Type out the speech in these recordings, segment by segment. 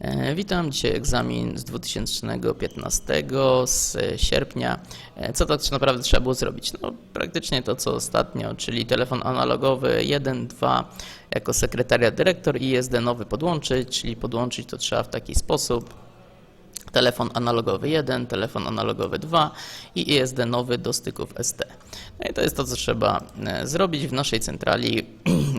E, Witam, dzisiaj egzamin z 2015 z sierpnia. E, Co tak naprawdę trzeba było zrobić? No, praktycznie to co ostatnio, czyli telefon analogowy 1, 2 jako sekretariat dyrektor i ISD nowy podłączyć, czyli podłączyć to trzeba w taki sposób. Telefon analogowy 1, telefon analogowy 2 i ISD nowy do styków ST. No i to jest to, co trzeba e, zrobić. W naszej centrali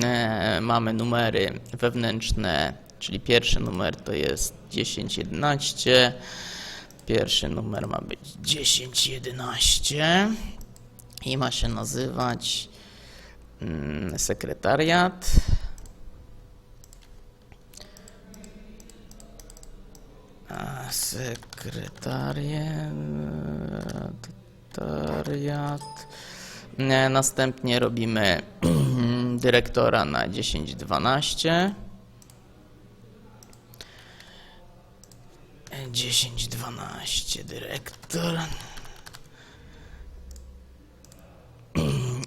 mamy numery wewnętrzne, czyli pierwszy numer to jest 1011. Pierwszy numer ma być 1011 i ma się nazywać mm, sekretariat. A, Sekretariat. sekretariat. Nie, Następnie robimy dyrektora na 10-12. 10-12 dyrektor.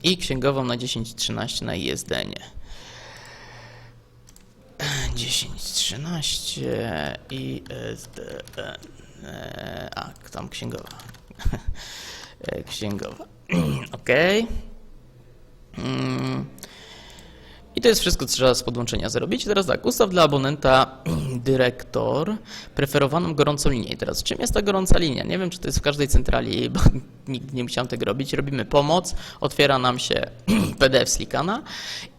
I księgową na 10-13 na ISDN. 10-13 ISDN. E, A, tam księgowa. E, Księgowa. Ok. I to jest wszystko, co trzeba z podłączenia zrobić. Teraz tak, ustaw dla abonenta dyrektor preferowaną gorącą linię. I teraz, czym jest ta gorąca linia? Nie wiem, czy to jest w każdej centrali, bo nigdy nie musiałem tego robić. Robimy pomoc, otwiera nam się PDF slikana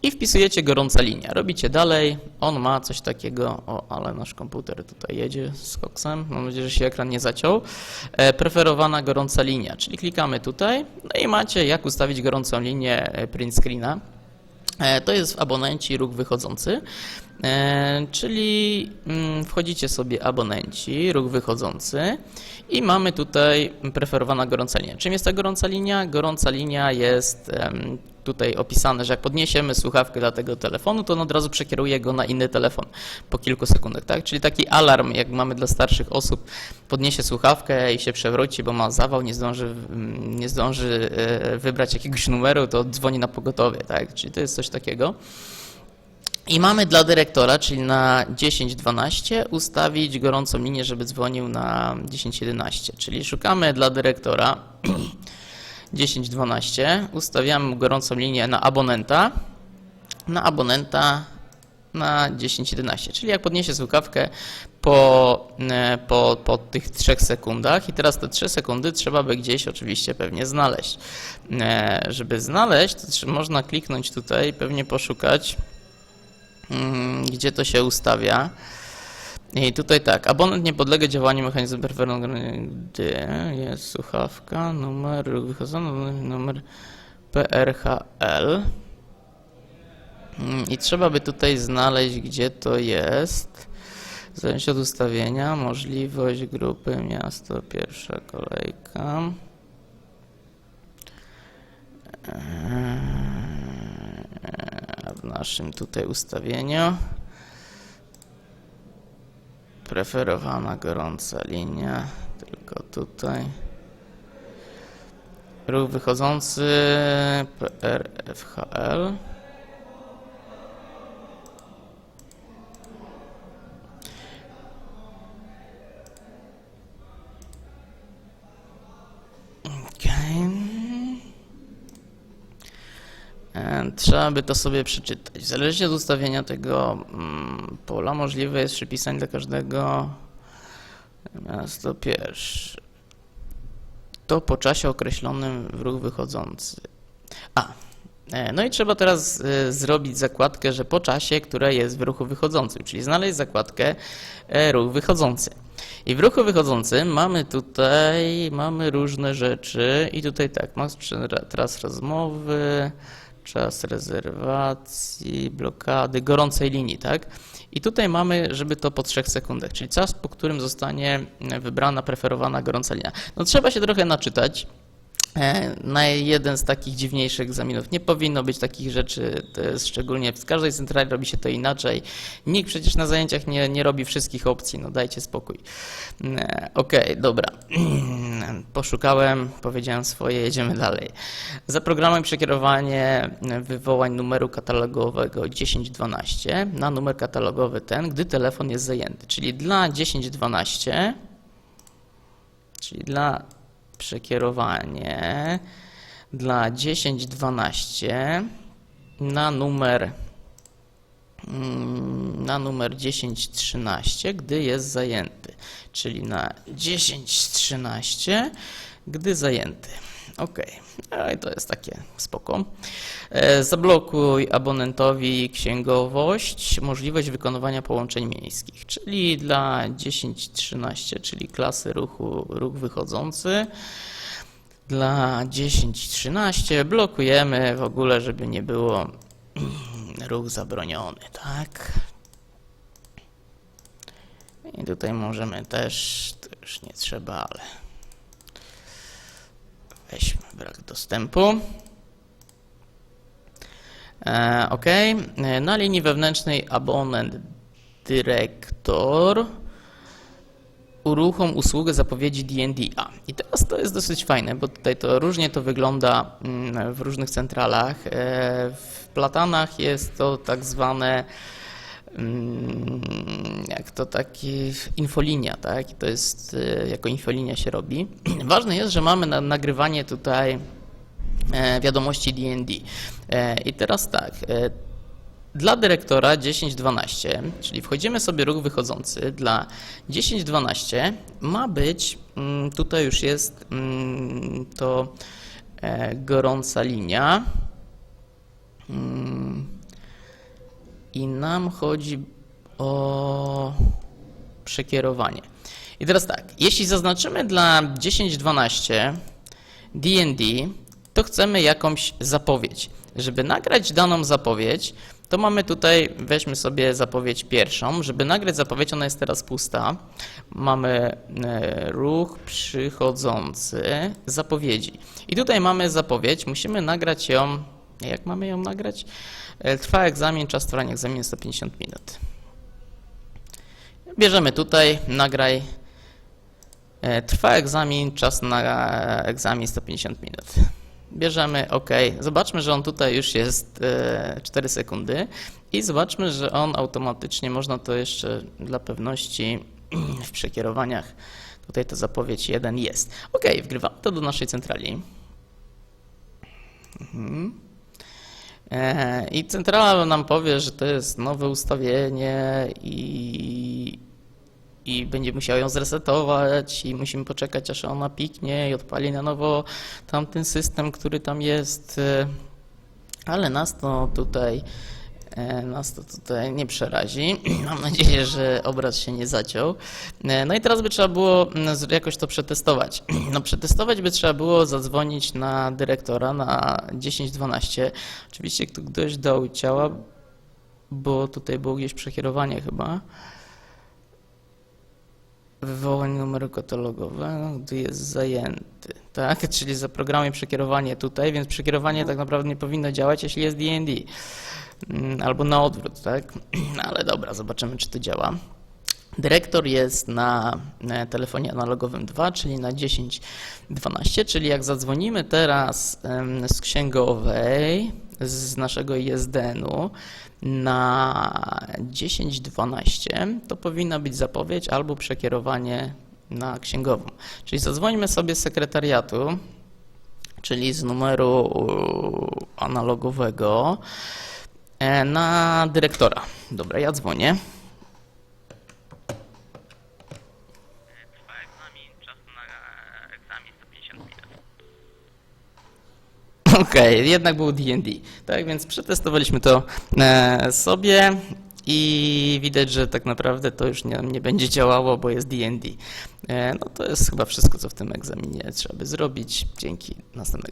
i wpisujecie gorąca linia. Robicie dalej, on ma coś takiego, o, ale nasz komputer tutaj jedzie z koksem, mam nadzieję, że się ekran nie zaciął. E, preferowana gorąca linia, czyli klikamy tutaj, no i macie jak ustawić gorącą linię e, print screena. E, To jest abonenci róg wychodzący, e, czyli mm, wchodzicie sobie abonenci, róg wychodzący i mamy tutaj preferowana gorąca linia. Czym jest ta gorąca linia? Gorąca linia jest tutaj opisane, że jak podniesiemy słuchawkę dla tego telefonu, to on od razu przekieruje go na inny telefon po kilku sekundach, tak? Czyli taki alarm, jak mamy dla starszych osób, podniesie słuchawkę i się przewróci, bo ma zawał, nie zdąży, nie zdąży e, wybrać jakiegoś numeru, to dzwoni na pogotowie, tak? Czyli to jest coś takiego. I mamy dla dyrektora, czyli na 10-12 ustawić gorącą linię, żeby dzwonił na 10-11. Czyli szukamy dla dyrektora 10-12, ustawiamy gorącą linię na abonenta, na abonenta na 10-11. Czyli jak podniesie słuchawkę po, e, po, po tych 3 sekundach i teraz te 3 sekundy trzeba by gdzieś oczywiście pewnie znaleźć. E, Żeby znaleźć, to można kliknąć tutaj, pewnie poszukać Mm, gdzie to się ustawia. I tutaj tak, abonent nie podlega działaniu mechanizmu preferowanego, gdy jest słuchawka, numer wychodzony, numer PRHL. I trzeba by tutaj znaleźć, gdzie to jest. Zależności od ustawienia, możliwość grupy miasto, pierwsza kolejka. Eee, w naszym tutaj ustawieniu. Preferowana gorąca linia, tylko tutaj. Ruch wychodzący PRFHL. E, Trzeba by to sobie przeczytać. Zależnie od ustawienia tego mm, pola, możliwe jest przypisanie dla każdego miasto pierwsze. To po czasie określonym w ruch wychodzący. A, e, no i trzeba teraz e, zrobić zakładkę, że po czasie, które jest w ruchu wychodzącym, czyli znaleźć zakładkę e, ruch wychodzący. I w ruchu wychodzącym mamy tutaj, mamy różne rzeczy i tutaj tak, masz czas rozmowy, czas rezerwacji, blokady, gorącej linii, tak? I tutaj mamy, żeby to po 3 sekundach, czyli czas, po którym zostanie wybrana, preferowana gorąca linia. No trzeba się trochę naczytać, Na jeden z takich dziwniejszych egzaminów nie powinno być takich rzeczy, szczególnie w każdej centrali robi się to inaczej. Nikt przecież na zajęciach nie, nie robi wszystkich opcji, no dajcie spokój. E, Okej, dobra. Poszukałem, powiedziałem swoje, jedziemy dalej. Zaprogramuj przekierowanie wywołań numeru katalogowego 1012 na numer katalogowy ten, gdy telefon jest zajęty. Czyli dla 1012 czyli dla przekierowanie dla 1012 na numer mm, na numer 1013, gdy jest zajęty, czyli na 1013, gdy zajęty. Ok, no to jest takie spoko. E, Zablokuj abonentowi księgowość, możliwość wykonywania połączeń miejskich, czyli dla 1013, czyli klasy ruchu ruch wychodzący. Dla 1013 blokujemy w ogóle, żeby nie było ruch zabroniony, tak? I tutaj możemy też, to już nie trzeba, ale brak dostępu. E, ok, E, na linii wewnętrznej abonent dyrektor uruchom usługę zapowiedzi D&D. A, i teraz to jest dosyć fajne, bo tutaj to różnie to wygląda mm, w różnych centralach. E, W platanach jest to tak zwane jak to taki infolinia, tak? To jest e, jako infolinia się robi. Ważne jest, że mamy na, nagrywanie tutaj e, wiadomości D&D. E, I teraz tak, e, dla dyrektora 1012, czyli wchodzimy sobie ruch wychodzący, dla 1012 ma być, mm, tutaj już jest mm, to gorąca linia. I nam chodzi o przekierowanie. I teraz tak, jeśli zaznaczymy dla 1012 D&D, to chcemy jakąś zapowiedź. Żeby nagrać daną zapowiedź, to mamy tutaj, weźmy sobie zapowiedź pierwszą. Żeby nagrać zapowiedź, ona jest teraz pusta. Mamy e, ruch przychodzący, zapowiedzi. I tutaj mamy zapowiedź, musimy nagrać ją. Jak mamy ją nagrać? E, Trwa egzamin, czas trwania egzaminu 150 minut. Bierzemy tutaj, nagraj. E, Trwa egzamin, czas na egzamin 150 minut. Bierzemy OK. Zobaczmy, że on tutaj już jest e, 4 sekundy i zobaczmy, że on automatycznie, można to jeszcze dla pewności w przekierowaniach, tutaj ta zapowiedź 1 jest. OK, wgrywamy to do naszej centrali. Mhm. E, I centrala nam powie, że to jest nowe ustawienie i, i będzie musiał ją zresetować i musimy poczekać, aż ona piknie i odpali na nowo tamten system, który tam jest. e, Ale nas to tutaj nas to tutaj nie przerazi. Mam nadzieję, że obraz się nie zaciął. E, No i teraz by trzeba było mm, jakoś to przetestować. No przetestować by trzeba było zadzwonić na dyrektora na 1012. Oczywiście tu ktoś dał ciała, bo tutaj było gdzieś przekierowanie chyba. Wywołań numeru katalogowego, gdy jest zajęty. Tak, czyli zaprogramuj przekierowanie tutaj, więc przekierowanie tak naprawdę nie powinno działać, jeśli jest D&D. Mm, Albo na odwrót, tak? Ale dobra, zobaczymy, czy to działa. Dyrektor jest na e, telefonie analogowym 2, czyli na 1012, czyli jak zadzwonimy teraz z księgowej, z naszego ISDN-u na 1012, to powinna być zapowiedź albo przekierowanie na księgową. Czyli zadzwońmy sobie z sekretariatu, czyli z numeru u, analogowego e, na dyrektora. Dobra, ja dzwonię. Trwa egzamin, czas na egzamin 150 minut. Okej, jednak był D&D. Tak więc przetestowaliśmy to e, sobie i widać, że tak naprawdę to już nie, nie będzie działało, bo jest D&D. E, no to jest chyba wszystko, co w tym egzaminie trzeba by zrobić. Dzięki, następnego.